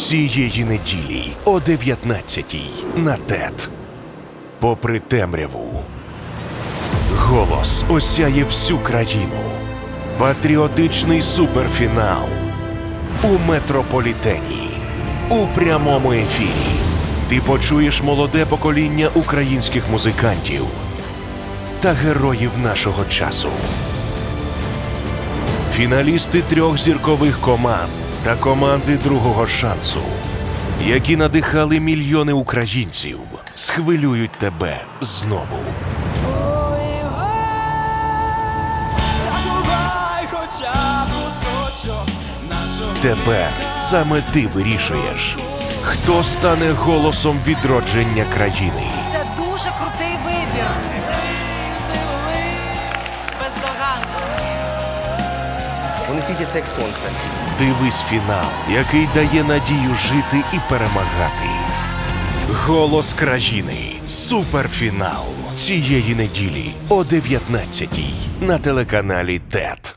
цієї неділі о 19-й на ТЕТ. Попри темряву, голос осяє всю країну. Патріотичний суперфінал у метрополітені у прямому ефірі. Ти почуєш молоде покоління українських музикантів та героїв нашого часу. Фіналісти трьох зіркових команд та команди другого шансу, які надихали мільйони українців, схвилюють тебе знову. Тепер саме ти вирішуєш, хто стане голосом відродження країни. Це дуже крутий вибір. Вони світяться як сонце. Дивись фінал, який дає надію жити і перемагати. Голос країни. Суперфінал цієї неділі о 19-й на телеканалі ТЕТ.